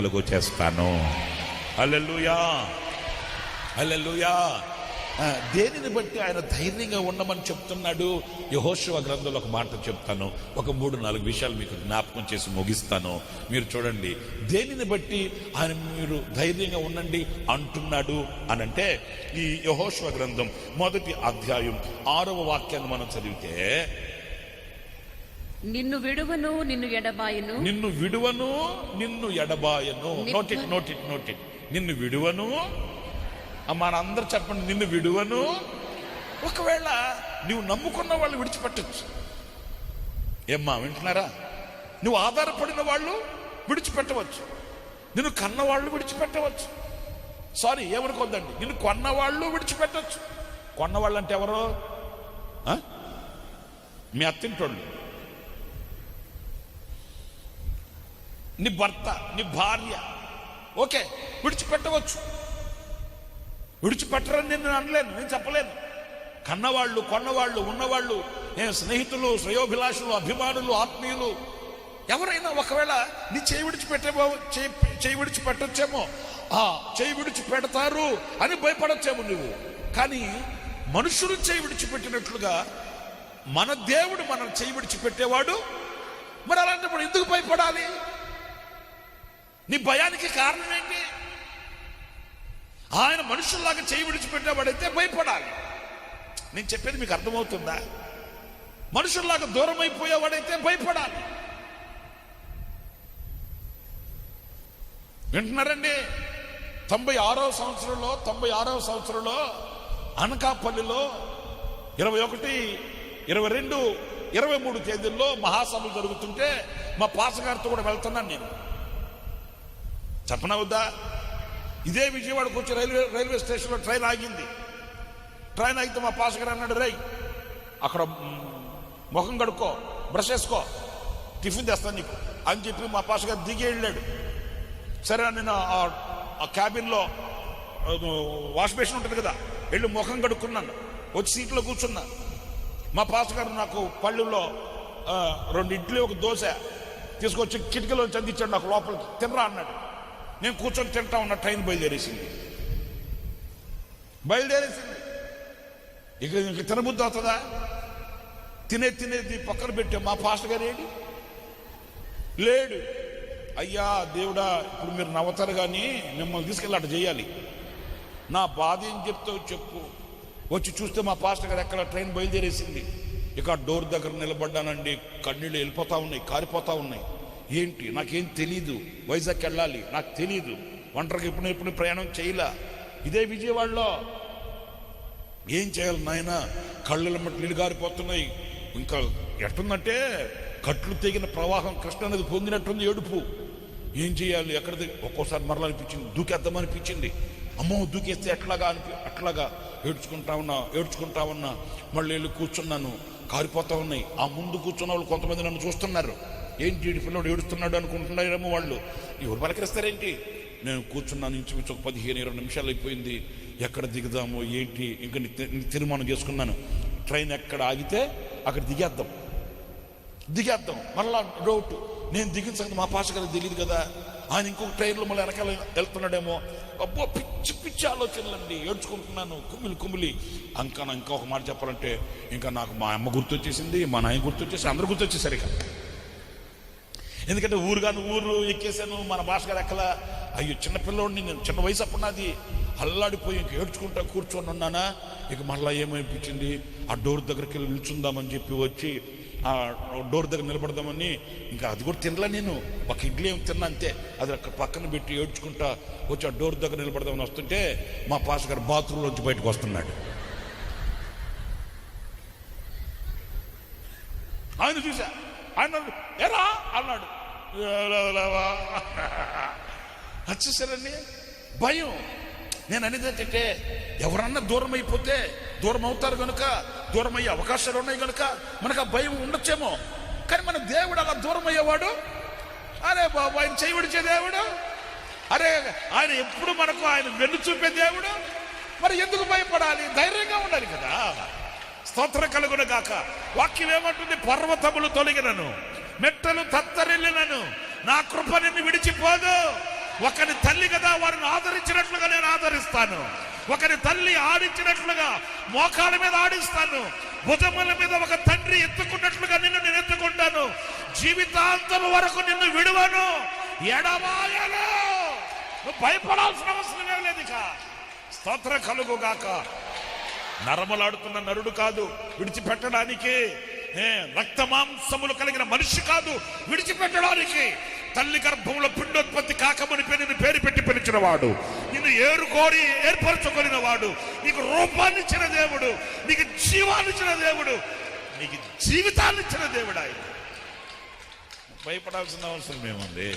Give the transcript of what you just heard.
కలుగు చేస్తాను. Alleluia alleluia దేనిని బట్టి ఆయన ధైర్యంగా ఉండమని చెప్తున్నాడు? యహోశివ గ్రంథంలో ఒక మాట చెప్తాను. ఒక మూడు నాలుగు విషయాలు మీకు జ్ఞాపకం చేసి ముగిస్తాను. మీరు చూడండి. దేనిని బట్టి ఆయన మీరు ధైర్యంగా ఉండండి అంటున్నాడు అని అంటే ఈ యహోశివ గ్రంథం మొదటి అధ్యాయం ఆరవ వాక్యాన్ని మనం చదివితే నిన్ను విడువను నిన్ను ఎడబాయను. నిన్ను విడువను నిన్ను ఎడబాయను. నోటిట్ నోటిట్ నోటిట్ నిన్ను విడువను మనందరూ చెప్పండి నిన్ను విడువను. ఒకవేళ నువ్వు నమ్ముకున్న వాళ్ళు విడిచిపెట్టచ్చు. ఏమ్మా వింటున్నారా? నువ్వు ఆధారపడిన వాళ్ళు విడిచిపెట్టవచ్చు. నిన్ను కన్న వాళ్ళు విడిచిపెట్టవచ్చు. సారీ ఏమనుకోద్దండి? నిన్ను కొన్న వాళ్ళు విడిచిపెట్టవచ్చు కొన్న వాళ్ళు అంటే ఎవరు? మీ అత్తింటోళ్ళు. నీ భర్త నీ భార్య. ఓకే విడిచిపెట్టవచ్చు. విడిచిపెట్టరని నేను అనలేను నేను చెప్పలేను. కన్నవాళ్ళు కొన్నవాళ్ళు ఉన్నవాళ్ళు స్నేహితులు శ్రేయోభిలాషులు అభిమానులు ఆత్మీయులు ఎవరైనా ఒకవేళ నీ చేయి విడిచిపెట్టేమో చేయి చేయి విడిచిపెట్టచ్చేమో. ఆ చేయి విడిచిపెడతారు అని భయపడచ్చేమో నువ్వు. కానీ మనుషులు చేయి విడిచిపెట్టినట్లుగా మన దేవుడు మనం చేయి విడిచిపెట్టేవాడు. మరి అలాంటప్పుడు ఎందుకు భయపడాలి? నీ భయానికి కారణం ఏంటి? ఆయన మనుషుల్లాగా చేయి విడిచిపెట్టేవాడైతే భయపడాలి. నేను చెప్పేది మీకు అర్థమవుతుందా? మనుషుల్లాగా దూరం అయిపోయేవాడైతే భయపడాలి. వింటున్నారండి? తొంభై ఆరవ సంవత్సరంలో తొంభై ఆరవ సంవత్సరంలో అనకాపల్లిలో ఇరవై ఒకటి ఇరవై రెండు ఇరవై మూడు తేదీల్లో మహాసభలు జరుగుతుంటే మా పాసగారితో కూడా వెళ్తున్నాను నేను. చెప్పనా వద్దా ఇదే విజయవాడకు వచ్చి రైల్వే రైల్వే స్టేషన్లో ట్రైన్ ఆగింది. ట్రైన్ ఆగితే మా పాసగారు అన్నాడు రై అక్కడ ముఖం కడుక్కో బ్రష్ వేసుకో టిఫిన్ తెస్తాను నీకు. అని చెప్పి మా పాసగారు దిగి వెళ్ళాడు. సరే నేను ఆ- క్యాబిన్లో వాష్ బేసిన్ ఉంటుంది కదా వెళ్ళి ముఖం కడుక్కున్నాను. వచ్చి సీట్లో కూర్చున్నా. మా పాసగారు నాకు పళ్ళులో రెండు ఇడ్లీ ఒక దోశ తీసుకొచ్చి కిటికీలో చదివించాడు నాకు లోపలికి. తినరా అన్నాడు. నేను కూర్చొని తింటా ఉన్న ట్రైన్ బయలుదేరేసింది. బయలుదేరేసింది. ఇక ఇంక తినబుద్ధి అవుతుందా? తినే తినేది పక్కన పెట్టే మా పాస్టర్ గారు ఏడి? లేడు. అయ్యా దేవుడా ఇప్పుడు మీరు నవ్వుతారు కానీ మిమ్మల్ని తీసుకెళ్ళి అటు చేయాలి. నా బాధ ఏం చెప్తావు చెప్పు. వచ్చి చూస్తే మా పాస్టర్ గారు ఎక్కడ ట్రైన్ బయలుదేరేసింది. ఇక డోర్ దగ్గర నిలబడ్డానండి. కన్నీళ్ళు వెళ్ళిపోతా ఉన్నాయి కారిపోతా ఉన్నాయి. ఏంటి? నాకేం తెలీదు. వైజాగ్ వెళ్ళాలి. నాకు తెలీదు. ఒంటరికి ఇప్పుడు ఎప్పుడు ప్రయాణం చేయలా. ఇదే విజయవాడలో. ఏం చేయాలి నాయన? కళ్ళ మట్టి గారిపోతున్నాయి. ఇంకా ఎట్టుందంటే కట్లు తెగిన ప్రవాహం కృష్ణ నది పొంగినట్టుంది ఏడుపు. ఏం చేయాలి? ఎక్కడది? ఒక్కోసారి మరలా అనిపించింది దూకేద్దామనిపించింది. అమ్మో దూకేస్తే ఎట్లాగా అనిపి అట్లాగా ఏడ్చుకుంటా ఉన్నా ఏడ్చుకుంటా ఉన్నా మళ్ళీ వెళ్ళి కూర్చున్నాను. కారిపోతా ఉన్నాయి. ఆ ముందు కూర్చున్న వాళ్ళు కొంతమంది నన్ను చూస్తున్నారు. ఏంటి ఈడి పిల్లడు ఏడుస్తున్నాడు అనుకుంటున్నారేమో వాళ్ళు? ఎవరు పలకరిస్తారేంటి? నేను కూర్చున్నాను ఇంచుమించు ఒక పదిహేను ఇరవై నిమిషాలు అయిపోయింది. ఎక్కడ దిగుదాము ఏంటి? ఇంకా తీర్మానం చేసుకున్నాను. ట్రైన్ ఎక్కడ ఆగితే అక్కడ దిగేద్దాం. దిగేద్దాం. మళ్ళా డౌట్ నేను దిగిన సంగతి మా పాష గారికి తెలియదు కదా. ఆయన ఇంకొక ట్రైన్లో మళ్ళీ వెనకాల వెళ్తున్నాడేమో. అబ్బో పిచ్చి పిచ్చి ఆలోచనలండి. ఏడ్చుకుంటున్నాను. కుమిలి కుమిలి ఇంకా ఇంకా ఒక మాట చెప్పాలంటే ఇంకా నాకు మా అమ్మ గుర్తొచ్చేసింది మా నాయన గుర్తొచ్చేసి అందరు గుర్తొచ్చేసరి ఎందుకంటే ఊరు కాదు ఊరు ఎక్కేసాను మన భాష గారు ఎక్కల. అయ్యో చిన్నపిల్లోడిని నేను చిన్న వయసు అప్పుడు నాది. అల్లాడిపోయి ఇంక ఏడ్చుకుంటా కూర్చొని ఉన్నానా? ఇక మళ్ళీ ఏమైపించింది ఆ డోర్ దగ్గరికి వెళ్ళి నిల్చుందామని చెప్పి వచ్చి ఆ డోర్ దగ్గర నిలబడదామని ఇంకా అది కూడా తినలే నేను. ఒక ఇడ్లీ ఏమి తిన్నా అంతే. అది అక్కడ పక్కన పెట్టి ఏడ్చుకుంటా వచ్చి ఆ డోర్ దగ్గర నిలబడదామని వస్తుంటే మా పాస్ గారు బాత్రూంలోంచి బయటకు వస్తున్నాడు. ఆయన చూసా. ఆయన ఎరా అన్నాడు. వచ్చేసారండి భయం. నేను అనేది ఏంటంటే ఎవరన్నా దూరం అయిపోతే దూరం అవుతారు కనుక దూరం అయ్యే అవకాశాలు ఉన్నాయి కనుక మనకు ఆ భయం ఉండొచ్చేమో. కానీ మన దేవుడు అలా దూరం అయ్యేవాడు అరే బాబు ఆయన చేయి దేవుడు? అరే ఆయన ఎప్పుడు మనకు ఆయన వెన్ను చూపే దేవుడు? మరి ఎందుకు భయపడాలి? ధైర్యంగా ఉండాలి కదా. స్తోత్రం కలుగును గాక. వాక్యం ఏమంటుంది? పర్వతములు తొలగినను. మెట్టలు తత్తరిల్లినను. నా కృప నిన్ను విడిచిపోదు. ఒకరి తల్లి కదా వారిని ఆదరించినట్లుగా నేను ఆదరిస్తాను. ఒకరి తల్లి ఆడించినట్లుగా మోకాల మీద ఆడిస్తాను. భుజముల మీద ఒక తండ్రి ఎత్తుకున్నట్లుగా నిన్ను నేను ఎత్తుకుంటాను. జీవితాంతం వరకు నిన్ను విడువను. ఎడవాయను నువ్వు భయపడాల్సిన అవసరమే లేదు ఇక. స్తోత్ర కలుగుగాక. నరమలాడుతున్న నరుడు కాదు విడిచిపెట్టడానికి. ఏ, రక్త మాంసములు కలిగిన మనిషి కాదు విడిచిపెట్టడానికి. తల్లి గర్భంలో పిండోత్పత్తి కాకమునిపై నిన్ను పేరు పెట్టి పిలిచిన వాడు నిన్ను ఏరుకోరి ఏర్పరచుకొనిన వాడు. నీకు రూపాన్ని ఇచ్చిన దేవుడు నీకు జీవాన్ని ఇచ్చిన దేవుడు నీకు జీవితాన్ని ఇచ్చిన దేవుడు ఆయన. భయపడాల్సిన అవసరం ఏముంది?